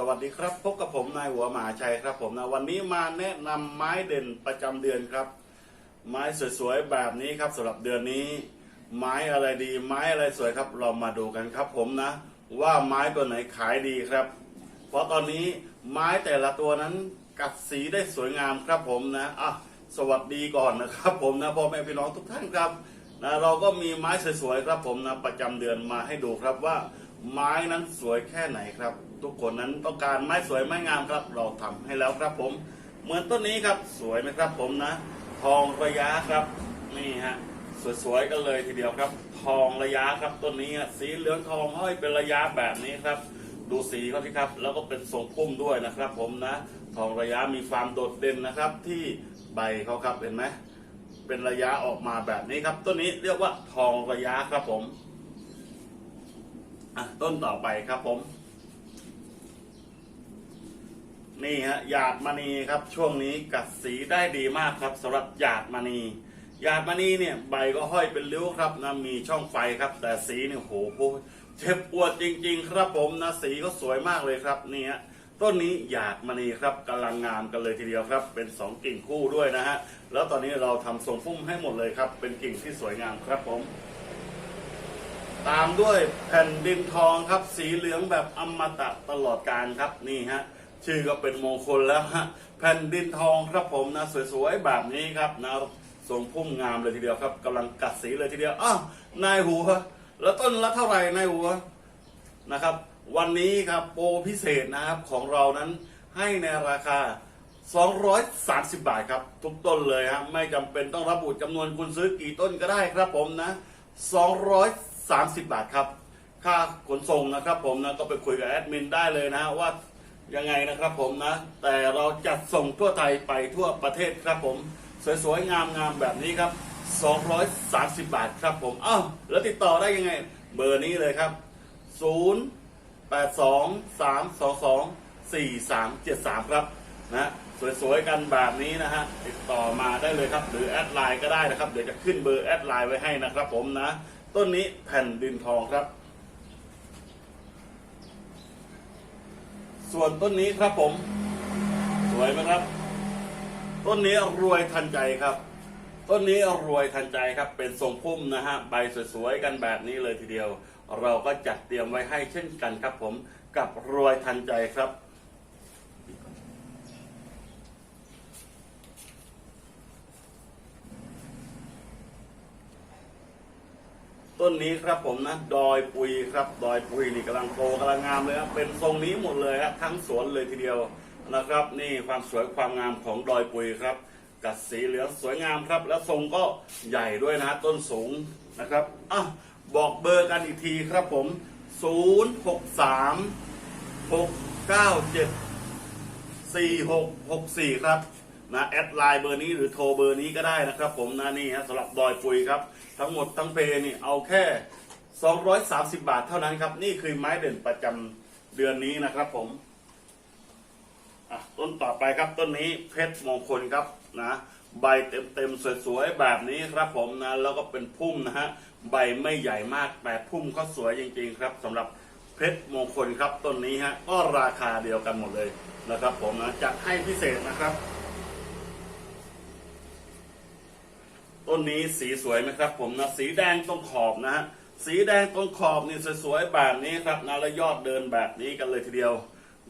สวัสดีครับพบกับผมนายหัวหมาชัยครับผมนะวันนี้มาแนะนำไม้เด่นประจำเดือนครับ ไม้สวยๆแบบนี้ครับสำหรับเดือนนี้ ไม้อะไรดี ไม้อะไรสวยครับ เรามาดูกันครับผมนะ ว่าไม้ตัวไหนขายดีครับ เพราะตอนนี้ไม้แต่ละตัวนั้นกัดสีได้สวยงามครับผมนะอะสวัสดีก่อนนะครับ ผมนะพ่อแม่พี่น้องทุกท่านครับนะเราก็มีไม้สวยๆครับผมนะประจำเดือนมาให้ดูครับว่า ไม้นั้นสวยแค่ไหนครับ ทุกคนนั้นต้องการไม้สวยไม้งามครับ เราทำให้แล้วครับผม เหมือนต้นนี้ครับสวยไหมครับผมนะ ทองระยะครับนี่ฮะสวยๆกันเลยทีเดียวครับ ทองระยะครับต้นนี้อะสีเหลืองทองห้อยเป็นระยะแบบนี้ครับดูสีเขาที่ครับ แล้วก็เป็นทรงพุ่มด้วยนะครับ ผมนะ ทองระยะมีความโดดเด่นนะครับ ที่ใบเขาครับเห็นไหมเป็นระยะออกมาแบบนี้ครับต้นนี้เรียกว่าทองระยะครับผม อะต้นต่อไปครับผม นี่ฮะหยาดมณีครับ ช่วงนี้กัดสีได้ดีมากครับสำหรับหยาดมณีหยาดมณีเนี่ยใบก็ห้อยเป็นริ้วครับนะมีช่องไฟครับ แต่สีเนี่ยโหโหเจ็บปวดจริง ๆ ครับผมนะสีก็สวยมากเลยครับนี่ฮะต้นนี้หยาดมณีครับกำลังงามกันเลยทีเดียวครับ เป็นสองกิ่งคู่ด้วยนะฮะแล้วตอนนี้เราทำทรงพุ่มให้หมดเลยครับ เป็นกิ่งที่สวยงามครับผม ตามด้วยแผ่นดินทองครับ สีเหลืองแบบอมตะตลอดการครับนี่ฮะชื่อก็เป็นมงคลแล้วฮะแผ่นดินทองครับผมนะสวยๆแบบนี้ครับนะทรงพุ่มงามเลยทีเดียวครับกำลังกัดสีเลยทีเดียวอ้าวนายหัวแล้วต้นละเท่าไหร่นายหัวนะครับ วันนี้ครับโปรพิเศษนะครับของเรานั้นให้ในราคา 230 บาทครับ ทุกต้นเลยฮะไม่จำเป็นต้องระบุจำนวนคุณซื้อกี่ต้นก็ได้ครับผมนะ230 บาทครับ ค่าขนส่งนะครับผมนะก็ไปคุยกับแอดมินได้เลยนะว่ายังไงนะครับผมนะ แต่เราจัดส่งทั่วไทยไปทั่วประเทศครับผม สวยๆ งามๆ แบบนี้ครับ 230 บาทครับผมอ้าวแล้วติดต่อได้ยังไง เบอร์นี้เลยครับ 0 8 2 3 2 2 4 3 7 3 ครับนะสวยๆ กันแบบนี้นะฮะติดต่อมาได้เลยครับ หรือแอดไลน์ก็ได้นะครับ เดี๋ยวจะขึ้นเบอร์แอดไลน์ไว้ให้นะครับผมนะ ต้นนี้แผ่นดินทองครับ ส่วนต้นนี้ครับผม สวยไหมครับ ต้นนี้รวยทันใจครับ ต้นนี้รวยทันใจครับ เป็นทรงพุ่มนะฮะใบสวยๆกันแบบนี้เลยทีเดียว เราก็จัดเตรียมไว้ให้เช่นกันครับผมกับรวยทันใจครับ ต้นนี้ครับผมนะดอยปุยครับดอยปุยนี่กำลังโตกำลังงามเลยครับเป็นทรงนี้หมดเลยครับทั้งสวนเลยทีเดียวนะครับ นี่ความสวยความงามของดอยปุยครับ กัดสีเหลืองสวยงามครับ แล้วทรงก็ใหญ่ด้วยนะต้นสูงนะครับอะบอกเบอร์กันอีกทีครับผม 0 6 3 6 9 7 4 6 6 4 ครับ นะแอดไลน์เบอร์นี้หรือโทรเบอร์นี้ก็ได้นะครับ ผมนะนี่ฮะสำหรับดอยปุยครับ ทั้งหมดทั้งเพนี่เอาแค่ 230 บาทเท่านั้นครับ นี่คือไม้เด่นประจำเดือนนี้นะครับผมต้นต่อไปครับต้นนี้เพชรมงคลครับนะใบเต็มๆสวยๆแบบนี้ครับผมนะแล้วก็เป็นพุ่มนะฮะใบไม่ใหญ่มากแต่พุ่มก็สวยจริงๆครับสำหรับเพชรมงคลครับต้นนี้ฮะก็ราคาเดียวกันหมดเลยนะครับ ผมนะจัดให้พิเศษนะครับ ต้นนี้สีสวยไหมครับ ผมนะสีแดงตรงขอบนะฮะสีแดงตรงขอบนี่สวยๆแบบนี้ครับนะแล้วยอดเดินแบบนี้กันเลยทีเดียว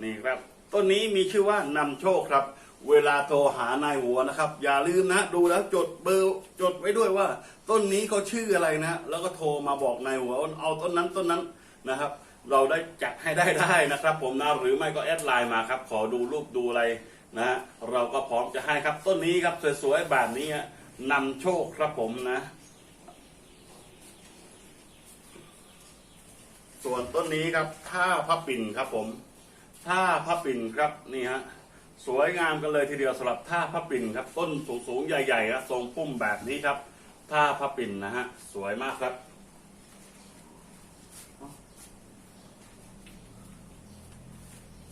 นี่ครับต้นนี้มีชื่อว่านำโชคครับ เวลาโทรหานายหัวนะครับ อย่าลืมนะดูแล้วจดเบอร์จดไว้ด้วยว่า ต้นนี้เขาชื่ออะไรนะ แล้วก็โทรมาบอกนายหัวเอาต้นนั้นต้นนั้นนะครับ เราได้จัดให้ได้ได้นะครับ ผมนะหรือไม่ก็แอดไลน์มาครับ ขอดูรูปดูอะไรนะฮะเราก็พร้อมจะให้ครับต้นนี้ครับสวยๆแบบนี้ นำโชคครับผมนะ ส่วนต้นนี้ครับท่าพระปิ่นครับผมท่าพระปิ่นครับนี่ฮะสวยงามกันเลยทีเดียวสำหรับท่าพระปิ่นครับ ต้นสูงๆใหญ่ๆครับทรงพุ่มแบบนี้ครับท่าพระปิ่นนะฮะสวยมากครับ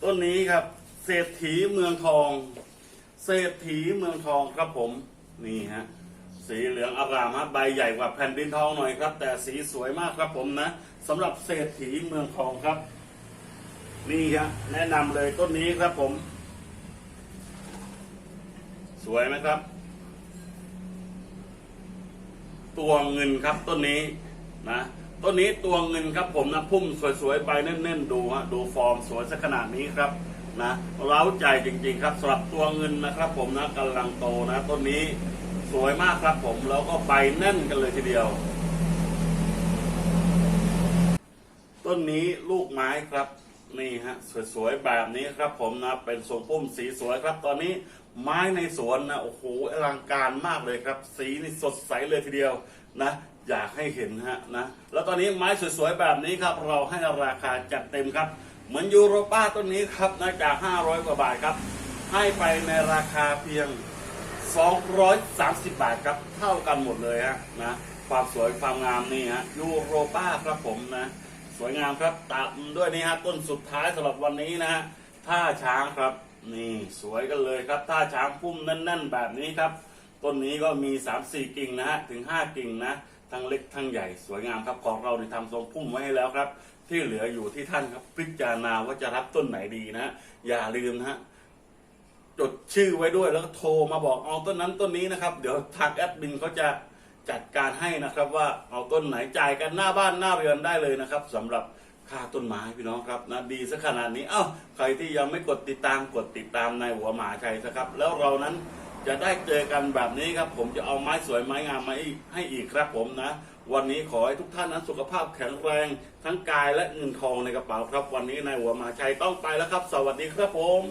ต้นนี้ครับ เศรษฐีเมืองทอง เศรษฐีเมืองทองครับผม นี่ฮะ สีเหลืองอารามฮะใบใหญ่กว่าแผ่นดินทองหน่อยครับ แต่สีสวยมากครับผมนะสำหรับเศรษฐีเมืองทองครับ นี่ฮะแนะนำเลยต้นนี้ครับผม สวยไหมครับ ตัวเงินครับต้นนี้นะต้นนี้ตัวเงินครับผมนะพุ่มสวยๆใบแน่นๆดูฮะดูฟอร์มสวยสักขนาดนี้ครับนะเร้าใจจริงๆครับสำหรับตัวเงินนะครับ ผมนะกำลังโตนะต้นนี้ วยมากครับผมแล้วก็ใบแน่นกันเลยทีเดียว ต้นนี้ลูกไม้ครับนี่ฮะสวยๆแบบนี้ครับผมนะเป็นทรงพุ่มสีสวยครับตอนนี้ไม้ในสวนนะโอ้โหอลังการมากเลยครับ สีนี่สดใสเลยทีเดียวนะอยากให้เห็นฮะนะแล้วตอนนี้ไม้สวยๆแบบนี้ครับ เราให้ราคาจัดเต็มครับ เหมือนยูโรป้าต้นนี้ครับนะจาก 500 กว่าบาทครับ ให้ไปในราคาเพียง 230 บาทครับเท่ากันหมดเลยฮะนะความสวยความงามนี่ฮะยูโรป้าครับผมนะ สวยงามครับตามด้วยนี่ฮะต้นสุดท้ายสำหรับวันนี้นะฮะท่าช้างครับ นี่สวยกันเลยครับท่าช้างพุ่มแน่น ๆ แบบนี้ครับต้นนี้ก็มี 3-4 กิ่งนะฮะถึง 5 กิ่งนะทั้งเล็กทั้งใหญ่สวยงามครับของเราเนี่ทำทรงพุ่มไว้ให้แล้วครับ ที่เหลืออยู่ที่ท่านครับพิจารณาว่าจะรับต้นไหนดีนะฮะอย่าลืมนะฮะ จดชื่อไว้ด้วยแล้วก็โทรมาบอกเอาต้นนั้นต้นนี้นะครับ เดี๋ยวทางแอดมินเขาจะจัดการให้นะครับว่าเอาต้นไหนจ่ายกันหน้าบ้านหน้าเรือนได้เลยนะครับสำหรับค่าต้นไม้พี่น้องครับนะดีสักขนาดนี้เอ้าใครที่ยังไม่กดติดตามกดติดตามในหัวหมาชัยนะครับ แล้วเรานั้นจะได้เจอกันแบบนี้ครับ ผมจะเอาไม้สวยไม้งามมาให้อีกครับผมนะ วันนี้ขอให้ทุกท่านนั้นสุขภาพแข็งแรง ทั้งกายและเงินทองในกระเป๋าครับ วันนี้นายหัวหมาชัยต้องไปแล้วครับ สวัสดีครับผม